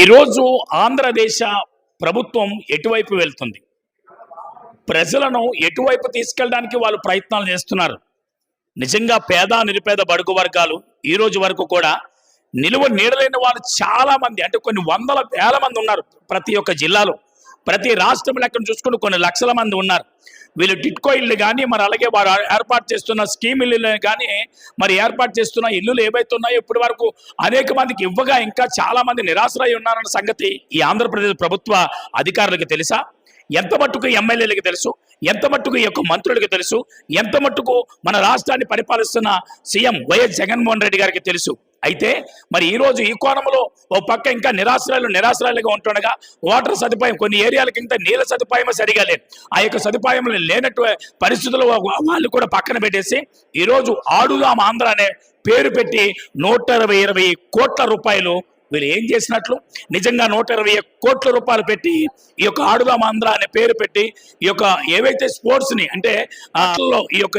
ఈరోజు ఆంధ్రదేశ ప్రభుత్వం ఎటువైపు వెళ్తుంది? ప్రజలను ఎటువైపు తీసుకెళ్ళడానికి వాళ్ళు ప్రయత్నాలు చేస్తున్నారు? నిజంగా పేద నిరుపేద బడుగు వర్గాలు ఈ రోజు వరకు కూడా నిలువ నీడలేని వాళ్ళు చాలా మంది అంటే కొన్ని వందల వేల మంది ఉన్నారు ప్రతి ఒక్క జిల్లాలో. ప్రతి రాష్ట్రం లెక్కను చూసుకుని కొన్ని లక్షల మంది ఉన్నారు. వీళ్ళు టిట్కో ఇల్లు కానీ మరి అలాగే వారు ఏర్పాటు చేస్తున్న స్కీమ్ ఇల్లు కానీ మరి ఏర్పాటు చేస్తున్న ఇల్లులు ఏవైతే ఉన్నాయో ఇప్పటి వరకు అనేక మందికి ఇవ్వగా ఇంకా చాలా మంది నిరాశరై ఉన్నారన్న సంగతి ఈ ఆంధ్రప్రదేశ్ ప్రభుత్వ అధికారులకు తెలుసా? ఎంత మట్టుకు ఎమ్మెల్యేలకు తెలుసు? ఎంత మట్టుకు ఈ యొక్క మంత్రులకు తెలుసు? ఎంత మట్టుకు మన రాష్ట్రాన్ని పరిపాలిస్తున్న సీఎం వైఎస్ జగన్మోహన్ రెడ్డి గారికి తెలుసు? అయితే మరి ఈరోజు ఈ కోణంలో ఓ పక్క ఇంకా నిరాశ్రయాలు నిరాశ్రాలుగా ఉంటుండగా వాటర్ సదుపాయం కొన్ని ఏరియాలకి ఇంకా నీళ్ళ సదుపాయం సరిగా లేదు. ఆ యొక్క సదుపాయం లేనట్టు పరిస్థితుల్లో వాళ్ళు కూడా పక్కన పెట్టేసి ఈ రోజు ఆడుదాం ఆంధ్ర అనే పేరు పెట్టి నూట ఇరవై ఇరవై కోట్ల రూపాయలు వీళ్ళు ఏం చేసినట్లు? నిజంగా నూట ఇరవై కోట్ల రూపాయలు పెట్టి ఈ యొక్క ఆడుదాం ఆంధ్ర అనే పేరు పెట్టి ఈ యొక్క ఏవైతే స్పోర్ట్స్ని అంటే ఈ యొక్క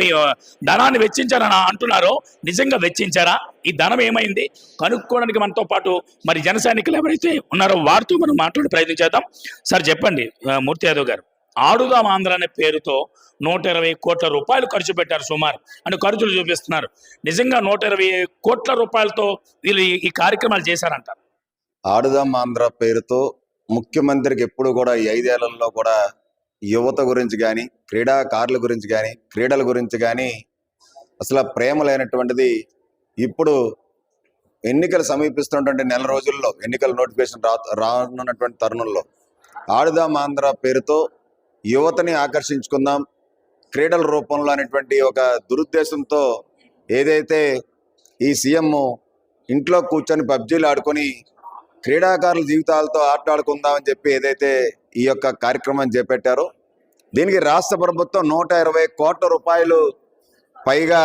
ధనాన్ని వెచ్చించారని అంటున్నారో నిజంగా వెచ్చించారా? ఈ ధనం ఏమైంది? కనుక్కోవడానికి మనతో పాటు మరి జన ఎవరైతే ఉన్నారో వారితో మనం మాట్లాడి ప్రయత్నించేద్దాం సార్ చెప్పండి మూర్తి యాదవ్ గారు. ఆడుదాం ఆంధ్ర అనే పేరుతో నూట ఇరవై కోట్ల రూపాయలు ఖర్చు పెట్టారు సుమారు. అని ఖర్చులు చూపిస్తున్నారు. నిజంగా నూట ఇరవై కోట్ల రూపాయలతో వీళ్ళు ఈ- కార్యక్రమాలు చేశారంటారు ఆడుదాం ఆంధ్ర పేరుతో ముఖ్యమంత్రికి ఎప్పుడు కూడా ఈ ఐదేళ్ళలో కూడా యువత గురించి కానీ క్రీడాకారుల గురించి కానీ క్రీడల గురించి కానీ అసలు ప్రేమ లేనటువంటిది ఇప్పుడు ఎన్నికలు సమీపిస్తున్నటువంటి నెల రోజుల్లో ఎన్నికల నోటిఫికేషన్ రా రానున్నటువంటి తరుణంలో ఆడుదాం ఆంధ్ర పేరుతో యువతని ఆకర్షించుకుందాం. క్రీడల రూపంలో అనేటువంటి ఒక దురుద్దేశంతో ఏదైతే ఈ సీఎం ఇంట్లో కూర్చొని పబ్జీలు ఆడుకొని క్రీడాకారుల జీవితాలతో ఆటలాడుకుందామని చెప్పి ఏదైతే ఈ యొక్క కార్యక్రమం చేపట్టారో దీనికి రాష్ట్ర ప్రభుత్వం నూట ఇరవై కోట్ల రూపాయలు పైగా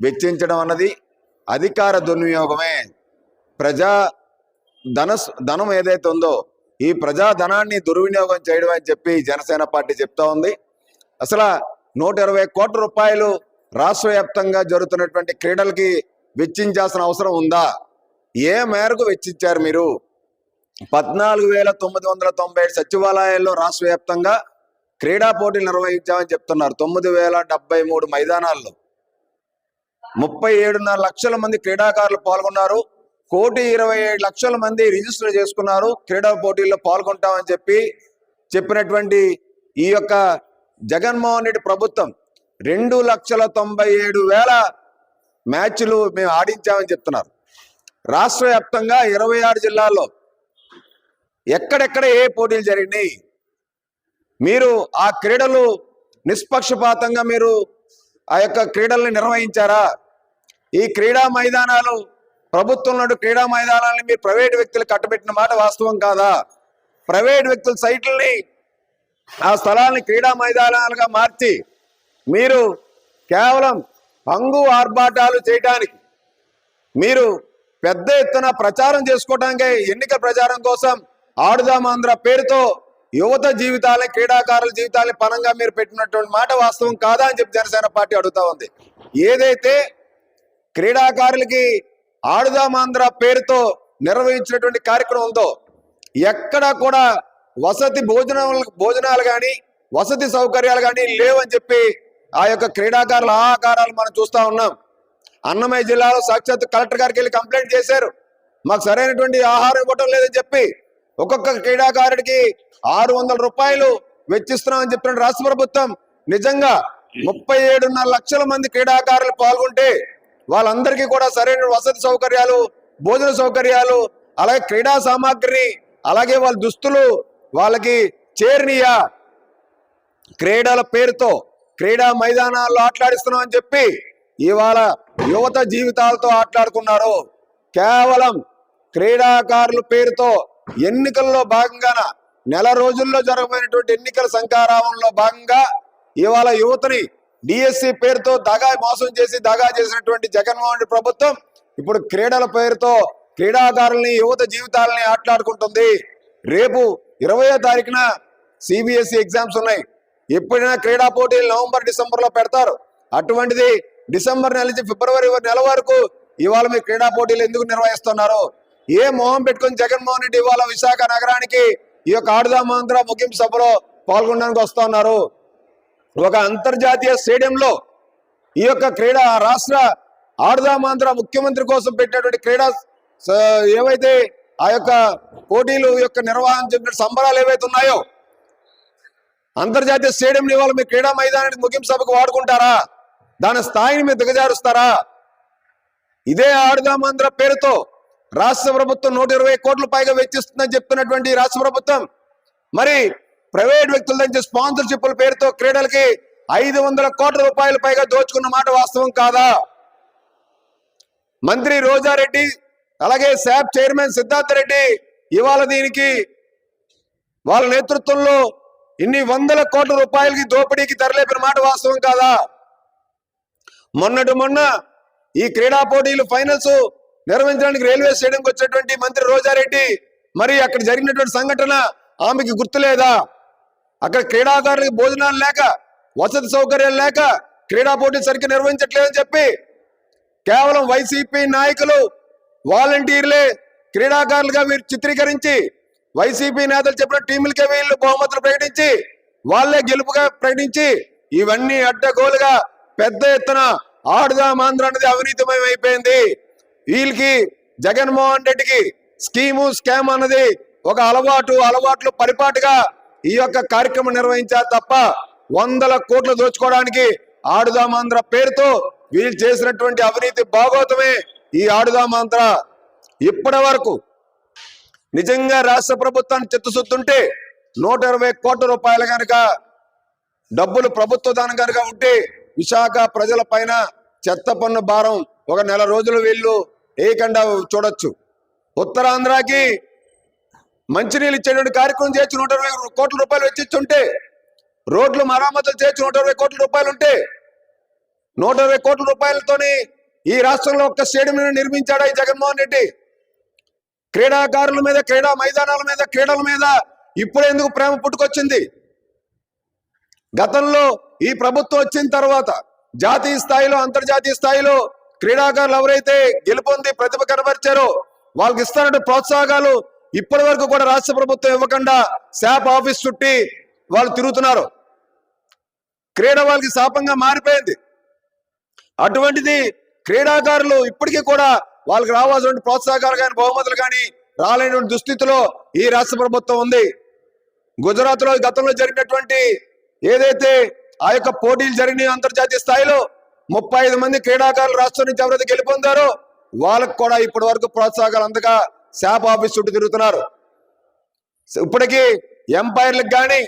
వెచ్చించడం అన్నది అధికార దుర్వినియోగమే. ప్రజా ధన ధనం ఏదైతే ఉందో ఈ ప్రజా ధనాన్ని దుర్వినియోగం చేయడం అని చెప్పి జనసేన పార్టీ చెప్తా ఉంది. అసలు నూట ఇరవై కోట్ల రూపాయలు రాష్ట్ర వ్యాప్తంగా జరుగుతున్నటువంటి క్రీడలకి వెచ్చించాల్సిన అవసరం ఉందా? ఏ మేరకు వెచ్చించారు మీరు? పద్నాలుగు వేల తొమ్మిది వందల తొంభై ఏడు సచివాలయాల్లో రాష్ట్ర వ్యాప్తంగా క్రీడా పోటీలు నిర్వహించామని చెప్తున్నారు. తొమ్మిది వేల డెబ్బై మూడు మైదానాల్లో ముప్పై ఏడున్నర లక్షల మంది క్రీడాకారులు పాల్గొన్నారు. కోటి ఇరవై ఏడు లక్షల మంది రిజిస్టర్ చేసుకున్నారు. క్రీడా పోటీల్లో పాల్గొంటామని చెప్పి చెప్పినటువంటి ఈ యొక్క జగన్మోహన్ రెడ్డి ప్రభుత్వం రెండు లక్షల తొంభై ఏడు వేల మ్యాచ్లు మేము ఆడించామని చెప్తున్నారు. రాష్ట్ర వ్యాప్తంగా ఇరవై ఆరు జిల్లాల్లో ఎక్కడెక్కడ ఏ పోటీలు జరిగినాయి? మీరు ఆ క్రీడలు నిష్పక్షపాతంగా మీరు ఆ యొక్క క్రీడల్ని నిర్వహించారా? ఈ క్రీడా మైదానాలు ప్రభుత్వంలో ఉన్న క్రీడా మైదానాలని మీరు ప్రైవేట్ వ్యక్తులు కట్టబెట్టిన మాట వాస్తవం కాదా? ప్రైవేట్ వ్యక్తుల సైట్లని ఆ స్థలాన్ని క్రీడా మైదానాలుగా మార్చి మీరు కేవలం హంగు ఆర్భాటాలు చేయడానికి మీరు పెద్ద ఎత్తున ప్రచారం చేసుకోవడానికి ఎన్నికల ప్రచారం కోసం ఆడుదాం ఆంధ్ర పేరుతో యువత జీవితాలని క్రీడాకారుల జీవితాలని పనంగా మీరు పెట్టినటువంటి మాట వాస్తవం కాదా అని చెప్పి జనసేన పార్టీ అడుగుతా ఉంది. ఏదైతే క్రీడాకారులకి ఆడుదాం ఆంధ్ర పేరుతో నిర్వహించినటువంటి కార్యక్రమం ఉందో ఎక్కడా కూడా వసతి భోజనాలు భోజనాలు కానీ వసతి సౌకర్యాలు కానీ లేవని చెప్పి ఆ యొక్క క్రీడాకారుల ఆహాకారాలు మనం చూస్తా ఉన్నాం. అన్నమయ్య జిల్లాలో సాక్షాత్ కలెక్టర్ గారికి వెళ్ళి కంప్లైంట్ చేశారు. మాకు సరైనటువంటి ఆహారం ఇవ్వటం లేదని చెప్పి ఒక్కొక్క క్రీడాకారుడికి ఆరు వందల రూపాయలు వెచ్చిస్తున్నామని చెప్తున్న రాష్ట్ర ప్రభుత్వం. నిజంగా ముప్పై ఏడున్నర లక్షల మంది క్రీడాకారులు పాల్గొంటే వాళ్ళందరికీ కూడా సరైన వసతి సౌకర్యాలు భోజన సౌకర్యాలు అలాగే క్రీడా సామాగ్రిని అలాగే వాళ్ళ దుస్తులు వాళ్ళకి చేరినీయ క్రీడల పేరుతో క్రీడా మైదానాల్లో ఆటలాడిస్తున్నాం అని చెప్పి ఇవాళ యువత జీవితాలతో ఆటలాడుకున్నారు. కేవలం క్రీడాకారుల పేరుతో ఎన్నికల్లో భాగంగాన? నెల రోజుల్లో జరగబోయినటువంటి ఎన్నికల సంకారామంలో భాగంగా ఇవాళ యువతని డిఎస్సి పేరుతో దగా మోసం చేసి దగా చేసినటువంటి జగన్మోహన్ రెడ్డి ప్రభుత్వం ఇప్పుడు క్రీడల పేరుతో క్రీడాకారుల్ని యువత జీవితాలని ఆటలాడుకుంటుంది. రేపు ఇరవయో తారీఖున సిబిఎస్ఈ ఎగ్జామ్స్ ఉన్నాయి. ఎప్పుడైనా క్రీడా పోటీలు నవంబర్ డిసెంబర్లో పెడతారు. అటువంటిది డిసెంబర్ నెల నుంచి ఫిబ్రవరి నెల వరకు ఇవాళ మీ క్రీడా పోటీలు ఎందుకు నిర్వహిస్తున్నారు? ఏ మొహం పెట్టుకొని జగన్మోహన్ రెడ్డి ఇవాళ విశాఖ నగరానికి ఈ యొక్క ఆడుదామాంధ్ర ముగింపు సభలో పాల్గొనడానికి వస్తున్నారు ఒక అంతర్జాతీయ స్టేడియంలో ఈ యొక్క క్రీడా రాష్ట్ర ఆడుదామాంధ్ర ముఖ్యమంత్రి కోసం పెట్టినటువంటి క్రీడా ఏవైతే ఆ యొక్క పోటీలు యొక్క నిర్వహణ చెప్పిన సంబరాలు ఏవైతే ఉన్నాయో అంతర్జాతీయ స్టేడియం ఇవాళ మీ క్రీడా మైదానానికి ముగింపు సభకు వాడుకుంటారా? దాని స్థాయిని మీరు దిగజారుస్తారా? ఇదే ఆడుదామాంధ్ర పేరుతో రాష్ట్ర ప్రభుత్వం నూట ఇరవై కోట్ల పైగా వెచ్చిస్తుందని చెప్తున్నటువంటి రాష్ట్ర ప్రభుత్వం. మరి ప్రైవేట్ వ్యక్తుల నుంచి స్పాన్సర్షిప్ల పేరుతో క్రీడలకి ఐదు వందల కోట్ల రూపాయల పైగా దోచుకున్న మాట వాస్తవం కాదా? మంత్రి రోజారెడ్డి అలాగే శాప్ చైర్మన్ సిద్ధార్థ రెడ్డి ఇవాళ దీనికి వాళ్ళ నేతృత్వంలో ఇన్ని వందల కోట్ల రూపాయలకి దోపిడీకి తరలేపిన మాట వాస్తవం కాదా? మొన్నటి మొన్న ఈ క్రీడా పోటీలు ఫైనల్స్ నిర్వహించడానికి రైల్వే స్టేడియంకి వచ్చేటువంటి మంత్రి రోజారెడ్డి మరి అక్కడ జరిగినటువంటి సంఘటన ఆమెకి గుర్తులేదా? అక్కడ క్రీడాకారులకు భోజనాలు లేక వసతి సౌకర్యాలు లేక క్రీడా పోటీ సరిగ్గా నిర్వహించట్లేదని చెప్పి కేవలం వైసీపీ నాయకులు వాలంటీర్లే క్రీడాకారులుగా వీరు చిత్రీకరించి వైసీపీ నేతలు చెప్పిన టీములకే వీళ్ళు బహుమతులు ప్రకటించి వాళ్ళే గెలుపుగా ప్రకటించి ఇవన్నీ అడ్డగోలుగా పెద్ద ఎత్తున ఆడుదామాంధ్ర అనేది అవినీతిమయం అయిపోయింది వీళ్ళకి జగన్మోహన్ రెడ్డికి స్కీము స్కామ్ అన్నది ఒక అలవాటు అలవాట్లు పరిపాటుగా ఈ యొక్క కార్యక్రమం నిర్వహించారు తప్ప వందల కోట్లు దోచుకోవడానికి ఆడుదామాంధ్ర పేరుతో వీళ్ళు చేసినటువంటి అవినీతి భాగోతమే ఈ ఆడుదామాంధ్ర ఇప్పటి వరకు నిజంగా రాష్ట్ర ప్రభుత్వాన్ని చిత్తశుద్ధుంటే నూట ఇరవై కోట్ల రూపాయలు కనుక డబ్బులు ప్రభుత్వ దానం కనుక ఉంటే విశాఖ ప్రజల పైన చెత్త పన్ను భారం ఒక నెల రోజులు వీళ్ళు ఏకండా చూడొచ్చు. ఉత్తరాంధ్రకి మంచినీళ్ళు ఇచ్చేటువంటి కార్యక్రమం చేసి నూట ఇరవై కోట్ల రూపాయలు వెచ్చిస్తుంటే రోడ్లు మరామతులు చేసి నూట ఇరవై కోట్ల రూపాయలు ఉంటే నూట ఇరవై కోట్ల రూపాయలతోని ఈ రాష్ట్రంలో ఒక్క స్టేడియం నిర్మించాడా ఈ జగన్మోహన్ రెడ్డి? క్రీడాకారుల మీద క్రీడా మైదానాల మీద క్రీడల మీద ఇప్పుడు ఎందుకు ప్రేమ పుట్టుకొచ్చింది? గతంలో ఈ ప్రభుత్వం వచ్చిన తర్వాత జాతీయ స్థాయిలో అంతర్జాతీయ స్థాయిలో క్రీడాకారులు ఎవరైతే గెలుపొంది ప్రతిభ కనబరిచారో వాళ్ళకి ఇస్తారంటే ప్రోత్సాహకాలు ఇప్పటి వరకు కూడా రాష్ట్ర ప్రభుత్వం ఇవ్వకుండా శాప్ ఆఫీస్ చుట్టి వాళ్ళు తిరుగుతున్నారు. క్రీడ వాళ్ళకి శాపంగా మారిపోయింది. అటువంటిది క్రీడాకారులు ఇప్పటికీ కూడా వాళ్ళకి రావాల్సిన ప్రోత్సాహకాలు కానీ బహుమతులు కానీ రాలేనటువంటి దుస్థితిలో ఈ రాష్ట్ర ప్రభుత్వం ఉంది. గుజరాత్లో గతంలో జరిగినటువంటి ఏదైతే ఆ యొక్క పోటీలు జరిగినాయి అంతర్జాతీయ స్థాయిలో ముప్పై ఐదు మంది క్రీడాకారులు రాష్ట్రం నుంచి ఎవరైతే గెలుపొందారో. వాళ్ళకు కూడా ఇప్పటి వరకు ప్రోత్సాహకాలు అందగా శాప్ ఆఫీస్ చుట్టూ తిరుగుతున్నారు. ఇప్పటికీ ఎంపైర్లకు కానీ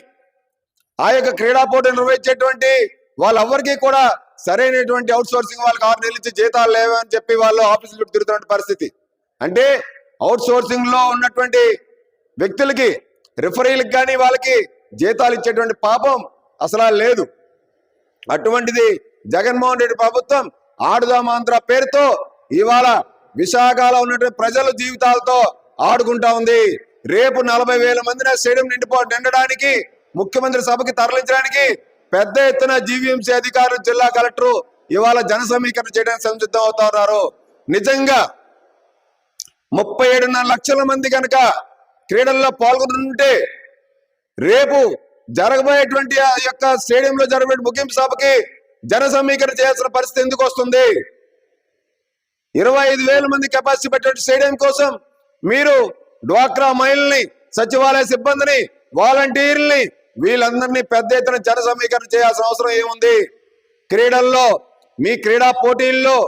ఆ యొక్క క్రీడా పోటీలు నిర్వహించేటువంటి వాళ్ళెవ్వరికీ కూడా సరైనటువంటి అవుట్ సోర్సింగ్ వాళ్ళకి ఆరు నెలల నుంచి జీతాలు లేవని చెప్పి వాళ్ళు ఆఫీసులు చుట్టూ తిరుగుతున్న పరిస్థితి. అంటే అవుట్ సోర్సింగ్లో ఉన్నటువంటి వ్యక్తులకి రిఫరీలకు కానీ వాళ్ళకి జీతాలు ఇచ్చేటువంటి పాపం అసలు లేదు. అటువంటిది జగన్మోహన్ రెడ్డి ప్రభుత్వం ఆడుదాం పేరుతో ఇవాళ విశాఖలో ఉన్నటువంటి ప్రజల జీవితాలతో ఆడుకుంటా ఉంది. రేపు నలభై వేల మందిన స్టేడియం నిండిపో నిండడానికి ముఖ్యమంత్రి సభకి తరలించడానికి పెద్ద ఎత్తున జీవీఎంసీ అధికారులు జిల్లా కలెక్టర్ ఇవాళ జన సమీకరణ చేయడానికి సంసిద్ధం అవుతా ఉన్నారు. నిజంగా ముప్పై ఏడున్నర లక్షల మంది కనుక క్రీడల్లో పాల్గొంటుంటే రేపు జరగబోయేటువంటి ఆ యొక్క స్టేడియంలో జరగబోయే ముగింపు సభకి జన సమీకరణ చేయాల్సిన పరిస్థితి ఎందుకు వస్తుంది? ఇరవై ఐదు వేల మంది కెపాసిటీ పెట్టే స్టేడియం కోసం మీరు డ్వాక్రా మహిళల్ని సచివాలయ సిబ్బందిని వాలంటీర్లని వీళ్ళందరినీ పెద్ద ఎత్తున జన సమీకరణ చేయాల్సిన అవసరం ఏముంది? క్రీడల్లో మీ క్రీడా పోటీల్లో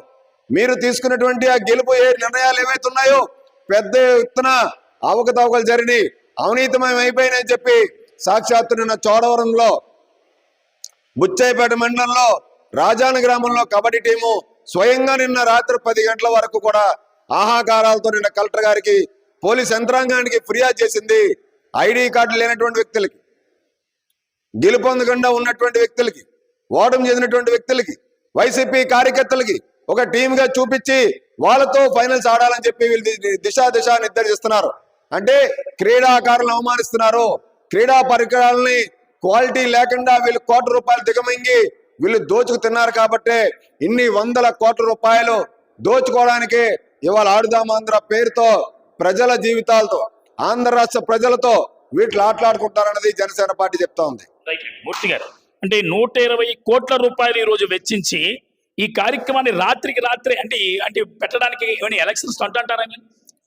మీరు తీసుకున్నటువంటి ఆ గెలుపు ఏ నిర్ణయాలు ఏవైతే ఉన్నాయో పెద్ద ఎత్తున అవకతవకలు జరిగి అవినీతమయం అయిపోయినాయని చెప్పి సాక్షాత్తు నిన్న చోడవరంలో బుచ్చయ్యపేట మండలంలో రాజాన గ్రామంలో కబడ్డీ టీము స్వయంగా నిన్న రాత్రి పది గంటల వరకు కూడా ఆహాకారాలతో నిన్న కలెక్టర్ గారికి పోలీస్ యంత్రాంగానికి ఫిర్యాదు చేసింది ఐడి కార్డు లేనటువంటి వ్యక్తులకి గెలుపొందకుండా ఉన్నటువంటి వ్యక్తులకి ఓటమి చెందినటువంటి వ్యక్తులకి వైసీపీ కార్యకర్తలకి ఒక టీంగా చూపించి వాళ్ళతో ఫైనల్స్ ఆడాలని చెప్పి వీళ్ళు ది- దిశ దిశ నిర్దేశిస్తున్నారు. అంటే క్రీడాకారులను అవమానిస్తున్నారు. క్రీడా పరికరాలని క్వాలిటీ లేకుండా వీళ్ళు కోట్ల రూపాయలు దిగమింగి వీళ్ళు దోచుకు తిన్నారు కాబట్టే ఇన్ని వందల కోట్ల రూపాయలు దోచుకోవడానికి ఇవాళ ఆడుదాం ఆంధ్ర పేరుతో ప్రజల జీవితాలతో ఆంధ్ర రాష్ట్ర ప్రజలతో వీటిలో ఆటలాడుకుంటారన్నది జనసేన పార్టీ చెప్తా ఉంది. మూర్తి గారు. అంటే నూట ఇరవై కోట్ల రూపాయలు ఈ రోజు వెచ్చించి ఈ కార్యక్రమాన్ని రాత్రికి రాత్రి అంటే అంటే పెట్టడానికి ఏమైనా ఎలక్షన్స్ అంటారా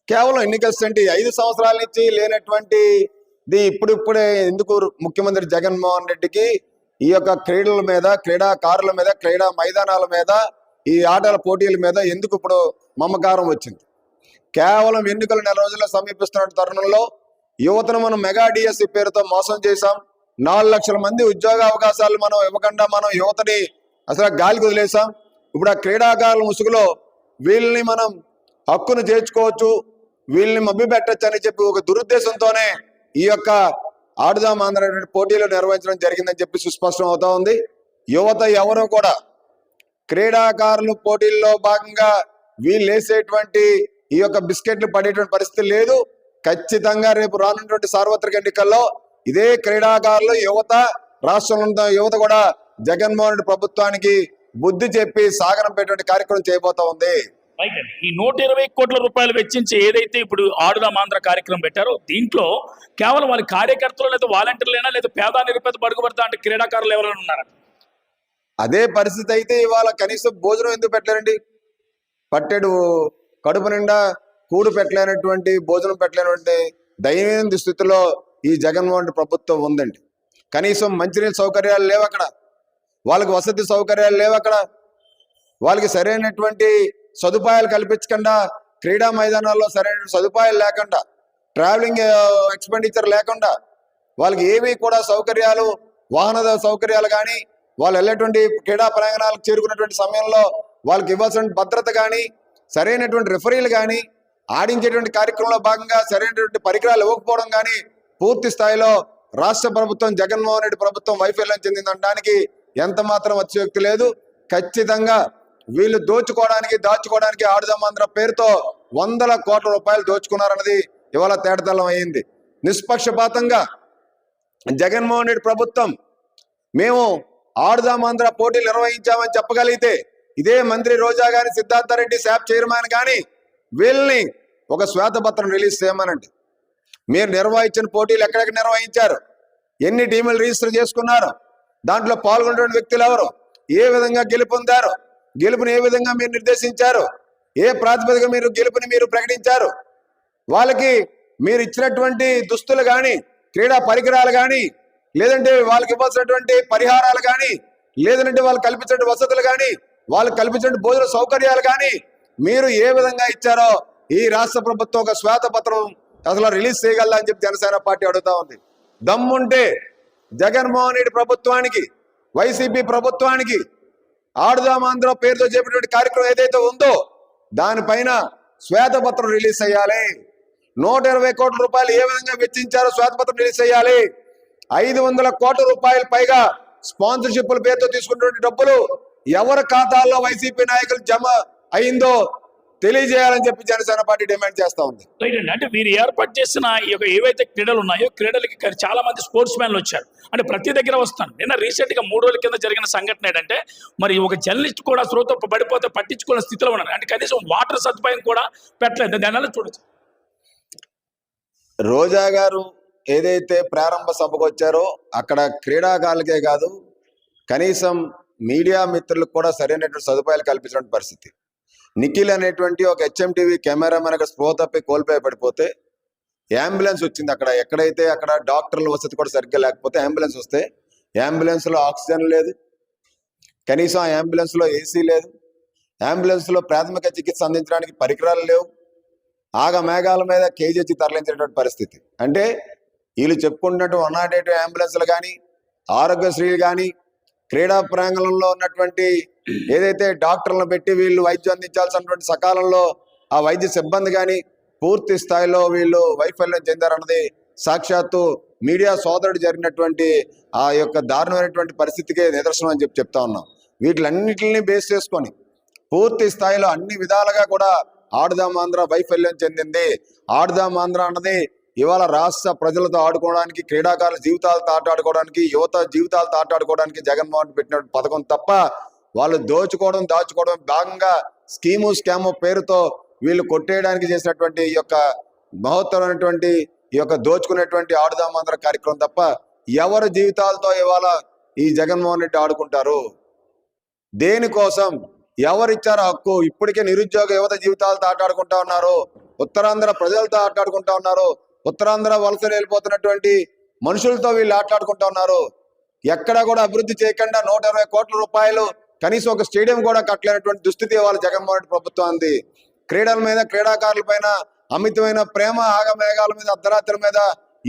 కేవలం ఎన్నికల స్టంట్ ఈ ఐదు సంవత్సరాల నుంచి లేనటువంటి ఇది ఇప్పుడిప్పుడే ఎందుకు ముఖ్యమంత్రి జగన్మోహన్ రెడ్డికి ఈ యొక్క క్రీడల మీద క్రీడాకారుల మీద క్రీడా మైదానాల మీద ఈ ఆటల పోటీల మీద ఎందుకు ఇప్పుడు మమకారం వచ్చింది? కేవలం ఎన్నికలు నెల రోజుల్లో సమీపిస్తున్న తరుణంలో యువతను మనం మెగా డిఎస్సి పేరుతో మోసం చేశాం. నాలుగు లక్షల మంది ఉద్యోగ అవకాశాలు మనం ఇవ్వకుండా మనం యువతని అసలు గాలికి వదిలేసాం ఇప్పుడు ఆ క్రీడాకారుల ముసుగులో వీళ్ళని మనం హక్కును చేర్చుకోవచ్చు వీళ్ళని మబ్బి పెట్టచ్చు అని చెప్పి ఒక దురుద్దేశంతోనే ఈ యొక్క ఆడుదాం ఆంధ్ర పోటీలు నిర్వహించడం జరిగిందని చెప్పి సుస్పష్టం అవుతా ఉంది. యువత ఎవరు కూడా క్రీడాకారులు పోటీల్లో భాగంగా వీళ్ళు వేసేటువంటి ఈ యొక్క బిస్కెట్లు పడేటువంటి పరిస్థితి లేదు. ఖచ్చితంగా రేపు రానున్నటువంటి సార్వత్రిక ఎన్నికల్లో ఇదే క్రీడాకారులు యువత రాష్ట్రంలో యువత కూడా జగన్మోహన్ రెడ్డి ప్రభుత్వానికి బుద్ధి చెప్పి సాగనంపేటువంటి కార్యక్రమం చేయబోతా ఉంది. రైట్ అండి. ఈ నూట ఇరవై కోట్ల రూపాయలు వెచ్చించి ఏదైతే ఇప్పుడు ఆడుదాం ఆంధ్ర కార్యక్రమం పెట్టారో దీంట్లో కేవలం వాళ్ళ కార్యకర్తలు లేదా వాలంటీర్లైనా లేదా పేద నిరుపేద బడుగుపడతా అంటే క్రీడాకారులు ఎవరైనా ఉన్నారా? అదే పరిస్థితి అయితే ఇవాళ కనీసం భోజనం ఎందుకు పెట్టలేరండి? పట్టెడు కడుపు నిండా కూడు పెట్టలేనటువంటి భోజనం పెట్టలేనటువంటి దైనంది స్థితిలో ఈ జగన్మోహన్ ప్రభుత్వం ఉందండి. కనీసం మంచినీళ్ళ సౌకర్యాలు లేవు అక్కడ. వాళ్ళకి వసతి సౌకర్యాలు లేవు అక్కడ. వాళ్ళకి సరైనటువంటి సదుపాయాలు కల్పించకుండా క్రీడా మైదానాల్లో సరైన సదుపాయాలు లేకుండా ట్రావెలింగ్ ఎక్స్పెండిచర్ లేకుండా వాళ్ళకి ఏవి కూడా సౌకర్యాలు వాహన సౌకర్యాలు కానీ వాళ్ళు వెళ్ళేటువంటి క్రీడా ప్రాంగణాలకు చేరుకున్నటువంటి సమయంలో వాళ్ళకి ఇవ్వాల్సిన భద్రత కానీ సరైనటువంటి రిఫరీలు కానీ ఆడించేటువంటి కార్యక్రమంలో భాగంగా సరైనటువంటి పరికరాలు ఇవ్వకపోవడం కానీ పూర్తి స్థాయిలో రాష్ట్ర ప్రభుత్వం జగన్మోహన్ రెడ్డి ప్రభుత్వం వైఫల్యం చెందిందనడానికి ఎంత మాత్రం అత్యోక్తి లేదు. ఖచ్చితంగా వీళ్ళు దోచుకోవడానికి దాచుకోవడానికి ఆడుదామంధ్ర పేరుతో వందల కోట్ల రూపాయలు దోచుకున్నారన్నది ఇవాళ తేటతలం అయింది. నిష్పక్షపాతంగా జగన్మోహన్ రెడ్డి ప్రభుత్వం మేము ఆడుదామంధ్ర పోటీలు నిర్వహించామని చెప్పగలిగితే ఇదే మంత్రి రోజా గాని సిద్ధార్థరెడ్డి శాప్ చైర్మన్ కానీ వీళ్ళని ఒక శ్వేతపత్రం రిలీజ్ చేయమనండి. మీరు నిర్వహించిన పోటీలు ఎక్కడెక్కడ నిర్వహించారు? ఎన్ని టీములు రిజిస్టర్ చేసుకున్నారు? దాంట్లో పాల్గొన్న వ్యక్తులు ఎవరు? ఏ విధంగా గెలుపొందారు? గెలుపుని ఏ విధంగా మీరు నిర్దేశించారు ఏ ప్రాతిపదిక మీరు గెలుపుని మీరు ప్రకటించారు వాళ్ళకి మీరు ఇచ్చినటువంటి దుస్తులు కానీ క్రీడా పరికరాలు కానీ లేదంటే వాళ్ళకి ఇవ్వాల్సినటువంటి పరిహారాలు కానీ లేదంటే వాళ్ళు కల్పించిన వసతులు కానీ వాళ్ళు కల్పించిన భోజన సౌకర్యాలు కానీ మీరు ఏ విధంగా ఇచ్చారో ఈ రాష్ట్ర ప్రభుత్వం ఒక శ్వేతపత్రం అసలు రిలీజ్ చేయగలరా అని చెప్పి జనసేన పార్టీ అడుగుతా ఉంది. దమ్ముంటే జగన్మోహన్ రెడ్డి ప్రభుత్వానికి వైసీపీ ప్రభుత్వానికి ఆడుదామాంధ్ర పేరుతో చేపట్టినటువంటి కార్యక్రమం ఏదైతే ఉందో దానిపైన శ్వేతపత్రం రిలీజ్ చేయాలి. నూట ఇరవై కోట్ల రూపాయలు ఏ విధంగా వెచ్చించారో శ్వేతపత్రం రిలీజ్ చేయాలి. ఐదు వందల కోట్ల రూపాయల పైగా స్పాన్సర్షిప్ల పేరుతో తీసుకున్నటువంటి డబ్బులు ఎవరి ఖాతాల్లో వైసీపీ నాయకులు జమ అయిందో తెలియజేయాలని చెప్పి జనసేన పార్టీ డిమాండ్ చేస్తా ఉంది. రైట్ అండి. అంటే వీరు ఏర్పాటు చేసిన ఈ యొక్క ఏవైతే క్రీడలు ఉన్నాయో క్రీడలకి చాలా మంది స్పోర్ట్స్ మ్యాన్లు వచ్చారు. అంటే ప్రతి దగ్గర వస్తాను. నిన్న రీసెంట్గా మూడు రోజుల కింద జరిగిన సంఘటన ఏంటంటే మరి ఒక జర్నలిస్ట్ కూడా శ్రోత పడిపోతే పట్టించుకునే స్థితిలో ఉన్నారు అంటే కనీసం వాటర్ సదుపాయం కూడా పెట్టలేదు. దానివల్ల చూడొచ్చు? రోజా గారు ఏదైతే ప్రారంభ సభకు వచ్చారో అక్కడ క్రీడాకారులకే కాదు కనీసం మీడియా మిత్రులకు కూడా సరైనటువంటి సదుపాయాలు కల్పించిన పరిస్థితి. నిఖిల్ అనేటువంటి ఒక హెచ్ఎంటీవీ కెమెరా కెమెరామెన్ అక్కడ స్పృహ తప్పి కోల్పోయి పడిపోతే అంబులెన్స్ వచ్చింది అక్కడ. ఎక్కడైతే అక్కడ డాక్టర్ల వసతి కూడా సరిగ్గా లేకపోతే అంబులెన్స్ వస్తే అంబులెన్స్లో ఆక్సిజన్ లేదు. కనీసం ఆ అంబులెన్స్లో ఏసీ లేదు. అంబులెన్స్లో ప్రాథమిక చికిత్స అందించడానికి పరికరాలు లేవు. ఆగ మేఘాల మీద కేజీహెచ్ తరలించేటువంటి పరిస్థితి. అంటే వీళ్ళు చెప్పుకుంటున్నట్టు వన్ నాట్ ఎయిట్ అంబులెన్స్లు కానీ ఆరోగ్యశ్రీలు కానీ క్రీడా ప్రాంగణంలో ఉన్నటువంటి ఏదైతే డాక్టర్లను పెట్టి వీళ్ళు వైద్యం అందించాల్సినటువంటి సకాలంలో ఆ వైద్య సిబ్బంది కానీ పూర్తి స్థాయిలో వీళ్ళు వైఫల్యం చెందారన్నది సాక్షాత్తు మీడియా సోదరుడు జరిగినటువంటి ఆ యొక్క దారుణమైనటువంటి పరిస్థితికే నిదర్శనం అని చెప్పి చెప్తా ఉన్నాం. వీటిలన్నిటిని బేస్ చేసుకొని పూర్తి స్థాయిలో అన్ని విధాలుగా కూడా ఆడుదాం ఆంధ్ర వైఫల్యం చెందింది. ఆడుదాం ఆంధ్ర అన్నది ఇవాళ రాష్ట్ర ప్రజలతో ఆడుకోవడానికి క్రీడాకారుల జీవితాలతో ఆట ఆడుకోవడానికి యువత జీవితాలతో ఆట ఆడుకోవడానికి జగన్మోహన్ పెట్టిన పథకం తప్ప వాళ్ళు దోచుకోవడం దాచుకోవడం భాగంగా స్కీము స్కాము పేరుతో వీళ్ళు కొట్టేయడానికి చేసినటువంటి ఈ యొక్క మహోత్తరమైనటువంటి ఈ యొక్క దోచుకునేటువంటి ఆడుదామాంధ్ర కార్యక్రమం తప్ప ఎవరి జీవితాలతో ఇవాళ ఈ జగన్మోహన్ రెడ్డి ఆడుకుంటారు? దేనికోసం? ఎవరిచ్చారు హక్కు? ఇప్పటికే నిరుద్యోగ యువత జీవితాలతో ఆటాడుకుంటా ఉన్నారు. ఉత్తరాంధ్ర ప్రజలతో ఆటాడుకుంటా ఉన్నారు. ఉత్తరాంధ్ర వలసలు వెళ్ళిపోతున్నటువంటి మనుషులతో వీళ్ళు ఆటలాడుకుంటా ఉన్నారు. ఎక్కడా కూడా అభివృద్ధి చేయకుండా నూట ఇరవై కోట్ల రూపాయలు కనీసం ఒక స్టేడియం కూడా కట్టలేనటువంటి దుస్థితి వాళ్ళ జగన్మోహన్ రెడ్డి ప్రభుత్వానికి క్రీడల మీద క్రీడాకారుల పైన అమితమైన ప్రేమ ఆగమేఘాల మీద అర్ధరాత్రుల మీద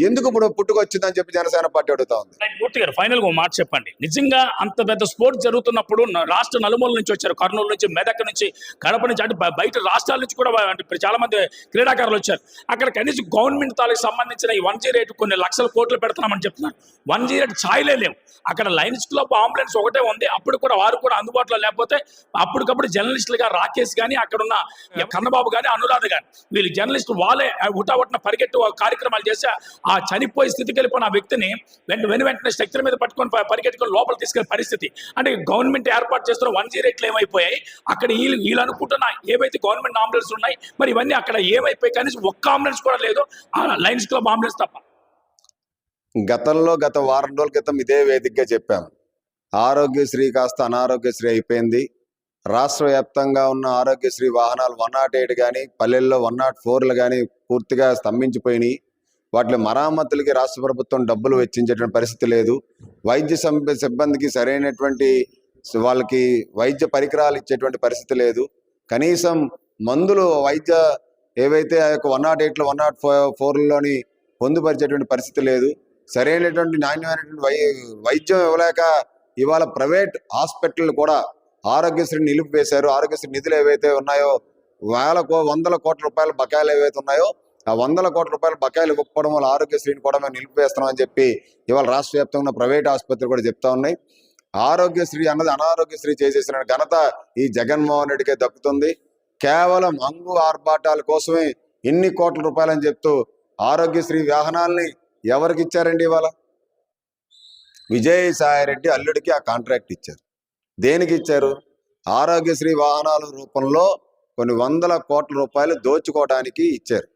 ఎందుకు ఇప్పుడు పుట్టుకొచ్చిందని చెప్పి జనసేన పార్టీ అడుగుతా ఉంది? మూర్తి గారు ఫైనల్గా మాట చెప్పండి. నిజంగా అంత పెద్ద స్పోర్ట్స్ జరుగుతున్నప్పుడు రాష్ట్ర నలుమూల నుంచి వచ్చారు. కర్నూలు నుంచి మెదక్ నుంచి కడప నుంచి అంటే బయట రాష్ట్రాల నుంచి కూడా చాలా మంది క్రీడాకారులు వచ్చారు. అక్కడ కనీసం గవర్నమెంట్ తాలూకు సంబంధించిన ఈ వన్ జీరో ఎయిట్ కొన్ని లక్షల కోట్లు పెడుతున్నామని చెప్తున్నారు. వన్ జీరో ఎయిట్ ఛాయలే లేవు. అక్కడ లయన్స్ క్లబ్ అంబులెన్స్ ఒకటే ఉంది. అప్పుడు కూడా వారు కూడా అందుబాటులో లేకపోతే అప్పటికప్పుడు జర్నలిస్టులుగా రాకేష్ కానీ అక్కడ ఉన్న కన్నబాబు కానీ అనురాధ కానీ వీళ్ళు జర్నలిస్ట్ వాళ్ళే హుటాహుటిన పరిగెట్టు కార్యక్రమాలు చేసి ఆ చనిపోయే స్థితికి వెళ్ళిపోయిన ఆ వ్యక్తిని వెంట వెను వెంటనే స్ట్రక్చర్ మీద పట్టుకొని ప- పరిగెట్టుకొని లోపల తీసుకెళ్ళే పరిస్థితి. అంటే గవర్నమెంట్ ఏర్పాటు చేస్తున్న వన్ జీరో ఎయిట్లు ఏమైపోయాయి అక్కడ వీళ్ళు వీళ్ళు అనుకుంటున్న ఏవైతే గవర్నమెంట్ అంబులెన్స్ ఉన్నాయి మరి ఇవన్నీ అక్కడ ఏమైపోయి కనీసం ఒక్క అంబులెన్స్ కూడా లేదు. ఆ లయన్స్ క్లబ్ అంబులెన్స్ తప్ప. గతంలో గత వారం రోజుల క్రితం ఇదే వేదికగా చెప్పాము ఆరోగ్యశ్రీ కాస్త అనారోగ్యశ్రీ అయిపోయింది. రాష్ట్ర వ్యాప్తంగా ఉన్న ఆరోగ్యశ్రీ వాహనాలు వన్ నాట్ ఎయిట్ కానీ పల్లెల్లో వన్ నాట్ ఫోర్లు కానీ పూర్తిగా స్తంభించిపోయినాయి. వాటి మరామతులకి రాష్ట్ర ప్రభుత్వం డబ్బులు వెచ్చించేటువంటి పరిస్థితి లేదు. వైద్య సిబ్బందికి సరైనటువంటి వాళ్ళకి వైద్య పరికరాలు ఇచ్చేటువంటి పరిస్థితి లేదు. కనీసం మందులు వైద్య ఏవైతే ఆ యొక్క వన్ నాట్ ఎయిట్లో వన్ నాట్ ఫోర్ ఫోర్లోని పొందుపరిచేటువంటి పరిస్థితి లేదు. సరైనటువంటి నాణ్యమైనటువంటి వై వైద్యం ఇవ్వలేక ఇవాళ ప్రైవేట్ హాస్పిటల్ కూడా ఆరోగ్యశ్రీ నిలిపివేశారు. ఆరోగ్యశ్రీ నిధులు ఏవైతే ఉన్నాయో వేల కో వందల కోట్ల రూపాయల బకాయిలు ఏవైతే ఉన్నాయో వందల కోట్ల రూపాయలు బకాయిలు ఇవ్వకపోవడం వల్ల ఆరోగ్యశ్రీని కూడా మేము నిలిపివేస్తున్నామని చెప్పి ఇవాళ రాష్ట్ర వ్యాప్తంగా ఉన్న ప్రైవేట్ ఆసుపత్రులు కూడా చెప్తా ఉన్నాయి. ఆరోగ్యశ్రీ అన్నది అనారోగ్యశ్రీ చేసేసిన ఘనత ఈ జగన్మోహన్ రెడ్డికే దక్కుతుంది. కేవలం అంగు ఆర్భాటాల కోసమే ఇన్ని కోట్ల రూపాయలని చెప్తూ ఆరోగ్యశ్రీ వాహనాల్ని ఎవరికి ఇచ్చారండి ఇవాళ? విజయసాయి రెడ్డి అల్లుడికి ఆ కాంట్రాక్ట్ ఇచ్చారు. దేనికి ఇచ్చారు? ఆరోగ్యశ్రీ వాహనాల రూపంలో కొన్ని వందల కోట్ల రూపాయలు దోచుకోవడానికి ఇచ్చారు.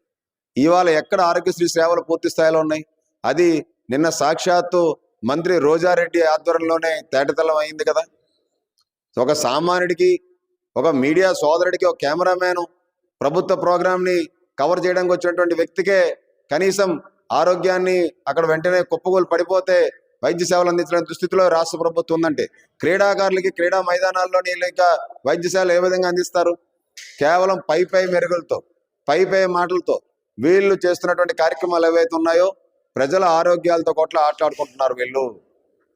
ఇవాళ ఎక్కడ ఆరోగ్యశ్రీ సేవలు పూర్తి స్థాయిలో ఉన్నాయి? అది నిన్న సాక్షాత్తు మంత్రి రోజారెడ్డి ఆధ్వర్యంలోనే తేటతెల్లం అయింది కదా. ఒక సామాన్యుడికి ఒక మీడియా సోదరుడికి ఒక కెమెరామ్యాన్ ప్రభుత్వ ప్రోగ్రామ్ని కవర్ చేయడానికి వచ్చినటువంటి వ్యక్తికే కనీసం ఆరోగ్యాన్ని అక్కడ వెంటనే కుప్పగోలు పడిపోతే వైద్య సేవలు అందించడానికి దుస్థితిలో రాష్ట్ర ప్రభుత్వం ఉందంటే క్రీడాకారులకి క్రీడా మైదానాల్లోని ఇంకా వైద్య సేవలు ఏ విధంగా అందిస్తారు? కేవలం పై పై మెరుగులతో పై పై మాటలతో వీళ్ళు చేస్తున్నటువంటి కార్యక్రమాలు ఏవైతే ఉన్నాయో ప్రజల ఆరోగ్యాలతో కొట్ల ఆటలాడుకుంటున్నారు వీళ్ళు.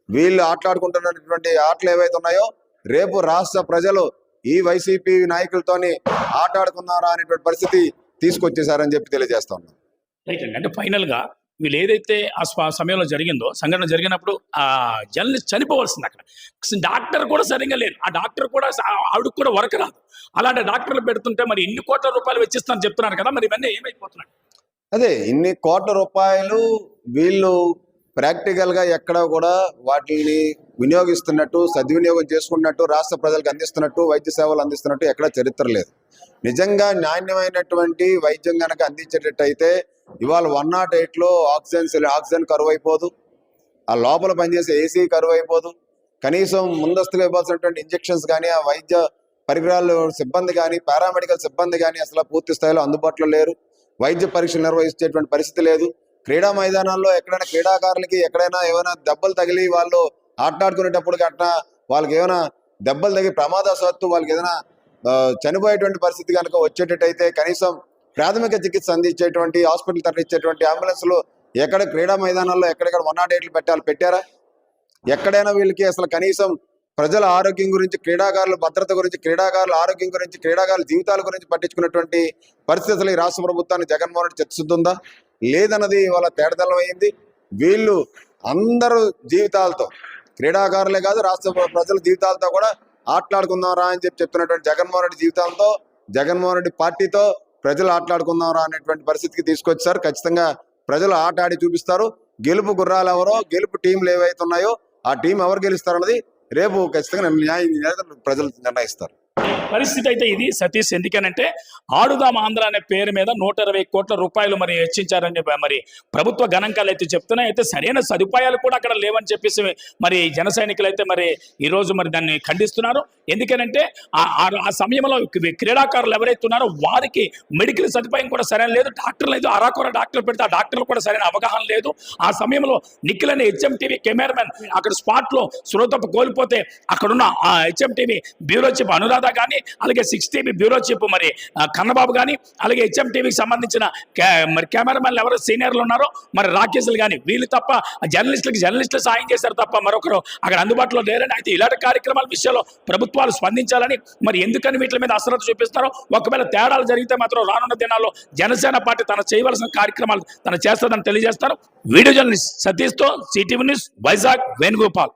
వీళ్ళు ఆటలాడుకుంటున్నటువంటి ఆటలు ఏవైతే ఉన్నాయో రేపు రాష్ట్ర ప్రజలు ఈ వైసీపీ నాయకులతోని ఆటాడుకున్నారా అనేటువంటి పరిస్థితి తీసుకొచ్చేసారని చెప్పి తెలియజేస్తా ఉన్నాం. రైట్ అండి. అంటే ఫైనల్గా వీళ్ళు ఏదైతే ఆ సమయంలో జరిగిందో సంఘటన జరిగినప్పుడు ఆ జర్నలిస్ట్ చనిపోవాల్సింది అక్కడ. డాక్టర్ కూడా సరిగ్గా లేదు ఆ డాక్టర్ కూడా ఆవిడకు కూడా వరకు రాదు. అలాంటి డాక్టర్లు పెడుతుంటే మరి ఎన్ని కోట్ల రూపాయలు వెచ్చిస్తారని చెప్తున్నారు కదా మరి ఇవన్నీ ఏమైపోతున్నాయి? అదే ఇన్ని కోట్ల రూపాయలు వీళ్ళు ప్రాక్టికల్గా ఎక్కడ కూడా వాటిని వినియోగిస్తున్నట్టు సద్వినియోగం చేసుకున్నట్టు రాష్ట్ర ప్రజలకు అందిస్తున్నట్టు వైద్య సేవలు అందిస్తున్నట్టు ఎక్కడ చరిత్ర లేదు. నిజంగా నాణ్యమైనటువంటి వైద్యం కనుక అందించేటట్టయితే ఇవాళ వన్ నాట్ ఎయిట్లో ఆక్సిజన్ ఆక్సిజన్ కరువు అయిపోదు. ఆ లోపల పనిచేసే ఏసీ కరువు అయిపోదు. కనీసం ముందస్తుగా ఇవ్వాల్సినటువంటి ఇంజెక్షన్స్ కానీ ఆ వైద్య పరికరాలు సిబ్బంది కానీ పారామెడికల్ సిబ్బంది కానీ అసలు పూర్తి స్థాయిలో అందుబాటులో లేరు. వైద్య పరీక్షలు నిర్వహించేటువంటి పరిస్థితి లేదు. క్రీడా మైదానాల్లో ఎక్కడైనా క్రీడాకారులకి ఎక్కడైనా ఏమైనా దెబ్బలు తగిలి వాళ్ళు ఆటలాడుకునేటప్పుడు గట్రా వాళ్ళకి ఏమైనా దెబ్బలు తగిలి ప్రమాదవశాత్తు వాళ్ళకి ఏదైనా చనిపోయేటువంటి పరిస్థితి కనుక వచ్చేటట్టయితే కనీసం ప్రాథమిక చికిత్స అందించేటువంటి హాస్పిటల్ తరలించేటువంటి అంబులెన్స్లు ఎక్కడ క్రీడా మైదానాల్లో ఎక్కడెక్కడ వన్ నాట్ ఎయిట్లు పెట్టాలి పెట్టారా? ఎక్కడైనా వీళ్ళకి అసలు కనీసం ప్రజల ఆరోగ్యం గురించి క్రీడాకారుల భద్రత గురించి క్రీడాకారుల ఆరోగ్యం గురించి క్రీడాకారుల జీవితాల గురించి పట్టించుకున్నటువంటి పరిస్థితులు ఈ రాష్ట్ర ప్రభుత్వాన్ని జగన్మోహన్ రెడ్డి చర్చిస్తుందా? లేదన్నది ఇవాళ తేడతలం అయింది. వీళ్ళు అందరూ జీవితాలతో క్రీడాకారులే కాదు రాష్ట్ర ప్రజల జీవితాలతో కూడా ఆటలాడుకుందాంరా అని చెప్పి చెప్తున్నటువంటి జగన్మోహన్ రెడ్డి జీవితాలతో జగన్మోహన్ రెడ్డి పార్టీతో ప్రజలు ఆటలాడుకుందాంరా అనేటువంటి పరిస్థితికి తీసుకొచ్చారు. ఖచ్చితంగా ప్రజలు ఆట ఆడి చూపిస్తారు. గెలుపు గుర్రాలు ఎవరో గెలుపు టీంలు ఏవైతే ఉన్నాయో ఆ టీం ఎవరు గెలుస్తారన్నది రేపు ఖచ్చితంగా న్యాయ ప్రజలు నిర్ణయిస్తారు. పరిస్థితి అయితే ఇది. సతీష్ ఎందుకనంటే ఆడుదాం ఆంధ్ర అనే పేరు మీద నూట ఇరవై కోట్ల రూపాయలు మరి హెచ్చించారని మరి ప్రభుత్వ గణాంకాలు అయితే చెప్తున్నాయి. అయితే సరైన సదుపాయాలు కూడా అక్కడ లేవని చెప్పేసి మరి జన సైనికులు అయితే మరి ఈ రోజు మరి దాన్ని ఖండిస్తున్నారు. ఎందుకనంటే ఆ- సమయంలో క్రీడాకారులు ఎవరైతే ఉన్నారో వారికి మెడికల్ సదుపాయం కూడా సరైన లేదు. డాక్టర్లు అయితే అరాకొర డాక్టర్లు పెడితే ఆ డాక్టర్లు కూడా సరైన అవగాహన లేదు. ఆ సమయంలో నిఖిల్ అనే హెచ్ఎం టీవీ కెమెరామెన్ అక్కడ స్పాట్లో శ్రోతపు కోల్పోతే అక్కడున్న ఆ HM TV bureau chief Anuradha కానీ అలాగే సిక్స్ టీవీ బ్యూరో చీఫ్ మరి కన్నబాబు కానీ అలాగే హెచ్ఎం టీవీకి సంబంధించిన మరి కెమెరామెన్లు ఎవరు సీనియర్లు ఉన్నారో మరి రాకేష్లు కానీ వీళ్ళు తప్ప జర్నలిస్టులకు జర్నలిస్టులు సాయం చేశారు తప్ప మరొకరు అక్కడ అందుబాటులో లేరని అయితే ఇలాంటి కార్యక్రమాల విషయంలో ప్రభుత్వాలు స్పందించాలని మరి ఎందుకని వీటి మీద అశ్రద్ధ చూపిస్తారో ఒకవేళ తేడాలు జరిగితే మాత్రం రానున్న దినాల్లో జనసేన పార్టీ తన చేయవలసిన కార్యక్రమాలు తన చేస్తుందని తెలియజేస్తారు. వీడియో జర్నలిస్ట్ సతీష్తో సిటీవీ న్యూస్ వైజాగ్ వేణుగోపాల్.